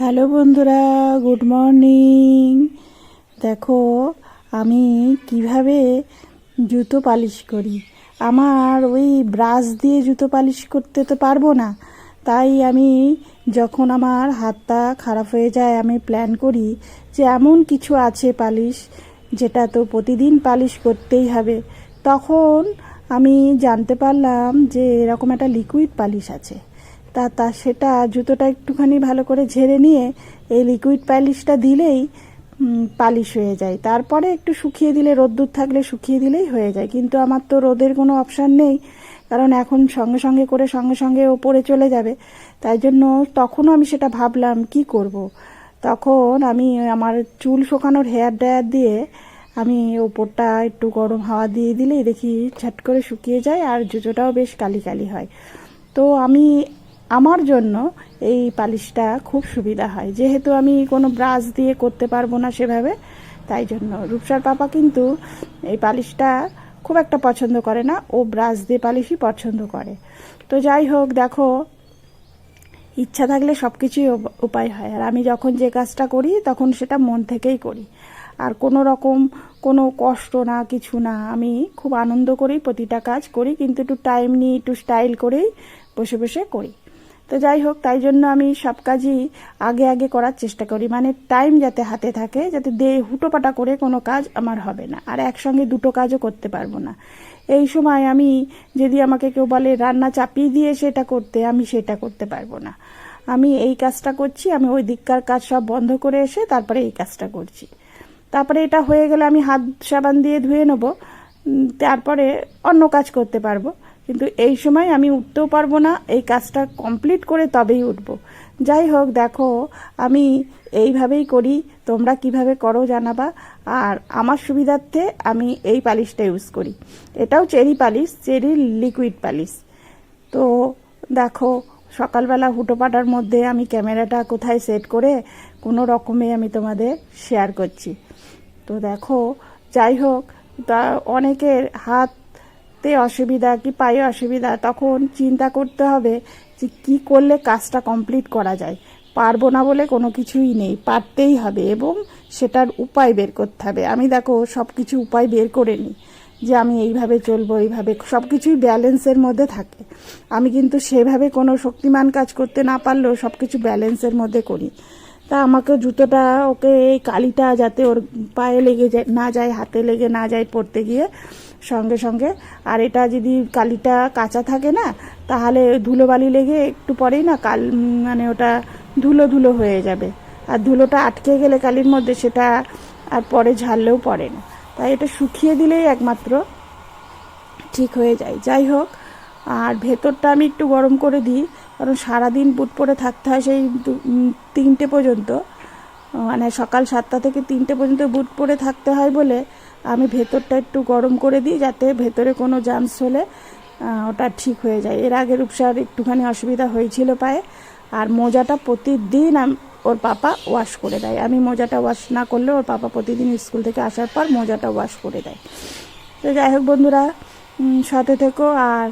Hello বন্ধুরা, good morning. দেখো, আমি কীভাবে জুতো পালিশ করি? আমার ওই ব্রাশ দিয়ে জুতো পালিশ করতে তো পারব না। তাই আমি যখন আমার হাতটা খারাপ হয়ে যায়, আমি প্ল্যান করি যে এমন কিছু আছে পালিশ, যেটা তো প্রতিদিন পালিশ করতেই হবে। তখন আমি জানতে পারলাম যে এরকম একটা লিকুইড পালিশ আছে। তা তা সেটা জুতোটা একটুখানি ভালো করে ঝেড়ে নিয়ে এই লিকুইড পালিশটা দিলেই পালিশ হয়ে যায়। তারপরে একটু শুকিয়ে দিলে, রোদ্দুর থাকলে শুকিয়ে দিলেই হয়ে যায়। কিন্তু আমার তো রোদের কোনো অপশান নেই, কারণ এখন সঙ্গে সঙ্গে করে সঙ্গে সঙ্গে ওপরে চলে যাবে। তাই জন্য তখনও আমি সেটা ভাবলাম, কি করব। তখন আমি আমার চুল শোকানোর হেয়ার ড্রায়ার দিয়ে আমি ওপরটা একটু গরম হাওয়া দিয়ে দিলেই দেখি ঝট করে শুকিয়ে যায় আর জুতোটাও বেশ কালি কালি হয়। তো আমি আমার জন্য এই পালিশটা খুব সুবিধা হয়। যেহেতু আমি কোনো ব্রাশ দিয়ে করতে পারব না সেভাবে, তাই জন্য। রূপসার পাপা কিন্তু এই পালিশটা খুব একটা পছন্দ করে না। ও ব্রাশ দিয়ে পালিশই পছন্দ করে। তো যাই হোক, দেখো, ইচ্ছা থাকলে সব কিছুই উপায় হয়। আর আমি যখন যে কাজটা করি, তখন সেটা মন থেকেই করি। আর কোনো রকম কোনো কষ্ট না, কিছু না। আমি খুব আনন্দ করেই প্রতিটা কাজ করি, কিন্তু একটু টাইম নিয়ে একটু স্টাইল করেই বসে বসে করি। তো যাই হোক, তাই জন্য আমি সব কাজই আগে আগে করার চেষ্টা করি। মানে টাইম যাতে হাতে থাকে, যাতে দে, হুটোপাটা করে কোনো কাজ আমার হবে না। আর একসঙ্গে দুটো কাজও করতে পারব না। এই সময় আমি যদি আমাকে কেউ বলে, রান্না চাপিয়ে দিয়ে সেটা করতে আমি সেটা করতে পারব না। আমি এই কাজটা করছি, আমি ওই দিককার কাজ সব বন্ধ করে এসে তারপরে এই কাজটা করছি। তারপরে এটা হয়ে গেলে আমি হাত সাবান দিয়ে ধুয়ে নেব। তারপরে অন্য কাজ করতে পারব। কিন্তু এই সময় আমি উঠতেও পারব না, এই কাজটা কমপ্লিট করে তবেই উঠব। যাই হোক, দেখো, আমি এইভাবেই করি, তোমরা কীভাবে করো জানাবা, আর আমার সুবিধার্থে আমি এই পালিশটা ইউজ করি। এটাও cherry polish cherry liquid polish. তো দেখো, সকালবেলা হুটোপাটার মধ্যে আমি ক্যামেরাটা কোথায় সেট করে, কোনো রকমে আমি তোমাদের শেয়ার করছি। তো দেখো, যাই হোক, তা অনেকের হাতে অসুবিধা কি পায়ে অসুবিধা, তখন চিন্তা করতে হবে যে কি করলে কাজটা কমপ্লিট করা যায়। পারব না বলে কোনো কিছুই নেই, পারতেই হবে এবং সেটার উপায় বের করতে হবে। আমি দেখো সব কিছু উপায় বের করে নিই যে আমি এইভাবে চলবো, এইভাবে সব কিছুই ব্যালেন্সের মধ্যে থাকে। আমি কিন্তু সেভাবে কোনো শক্তিমান কাজ করতে না পারলেও সব কিছু ব্যালেন্সের মধ্যে করি। তা আমাকে জুতোটা, ওকে এই কালিটা যাতে ওর পায়ে লেগে যায়, না যায়, হাতে লেগে না যায় পড়তে গিয়ে সঙ্গে সঙ্গে। আর এটা যদি কালিটা কাঁচা থাকে না, তাহলে ধুলোবালি লেগে একটু পরেই না কাল মানে ওটা ধুলো ধুলো হয়ে যাবে। আর ধুলোটা আটকে গেলে কালির মধ্যে সেটা আর পরে ঝাড়লেও পড়ে না। তাই এটা শুকিয়ে দিলেই একমাত্র ঠিক হয়ে যায়। যাই হোক, আর ভেতরটা আমি একটু গরম করে দিই। কারণ সারাদিন বুট পরে থাকতে হয় সেই তিনটে পর্যন্ত। মানে সকাল সাতটা থেকে তিনটে পর্যন্ত বুট পরে থাকতে হয় বলে আমি ভেতরটা একটু গরম করে দিই যাতে ভেতরে কোনো জামস হলে ওটা ঠিক হয়ে যায়। এর আগে রূপসার একটুখানি অসুবিধা হয়েছিল পায়ে। আর মোজাটা প্রতিদিন ওর পাপা ওয়াশ করে দেয়। আমি মোজাটা ওয়াশ না করলে ওর পাপা প্রতিদিন স্কুল থেকে আসার পর মোজাটা ওয়াশ করে দেয়। তো যাই হোক বন্ধুরা সাথে থেকো। আর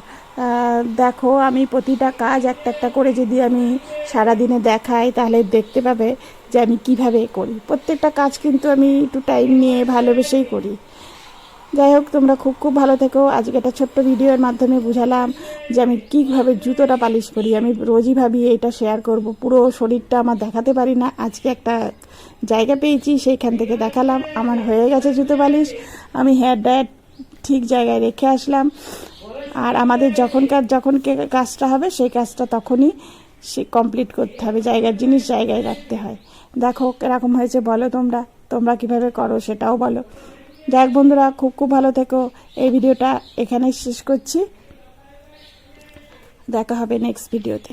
দেখো, আমি প্রতিটা কাজ একটা একটা করে যদি আমি সারাদিনে দেখাই, তাহলে দেখতে পাবে যে আমি কীভাবে করি। প্রত্যেকটা কাজ কিন্তু আমি একটু টাইম নিয়ে ভালোবেসেই করি। যাই হোক, তোমরা খুব খুব ভালো থেকো। আজকে একটা ছোট্ট ভিডিওর মাধ্যমে বুঝালাম যে আমি কীভাবে জুতোটা পালিশ করি। আমি রোজই ভাবি এটা শেয়ার করব। পুরো শরীরটা আমার দেখাতে পারি না। আজকে একটা জায়গা পেয়েছি, সেইখান থেকে দেখালাম। আমার হয়ে গেছে জুতো পালিশ। আমি হেয়ার ড্রায়ার ঠিক জায়গায় রেখে আসলাম। আর আমাদের যখনকার যখন কাজটা হবে, সেই কাজটা তখনই সে কমপ্লিট করতে হবে। জায়গার জিনিস জায়গায় রাখতে হয়। দেখো এরকম হয়েছে বলো তোমরা তোমরা কীভাবে করো সেটাও বলো। যাই বন্ধুরা, খুব খুব ভালো থেকো। এই ভিডিওটা এখানেই শেষ করছি। দেখা হবে নেক্সট ভিডিওতে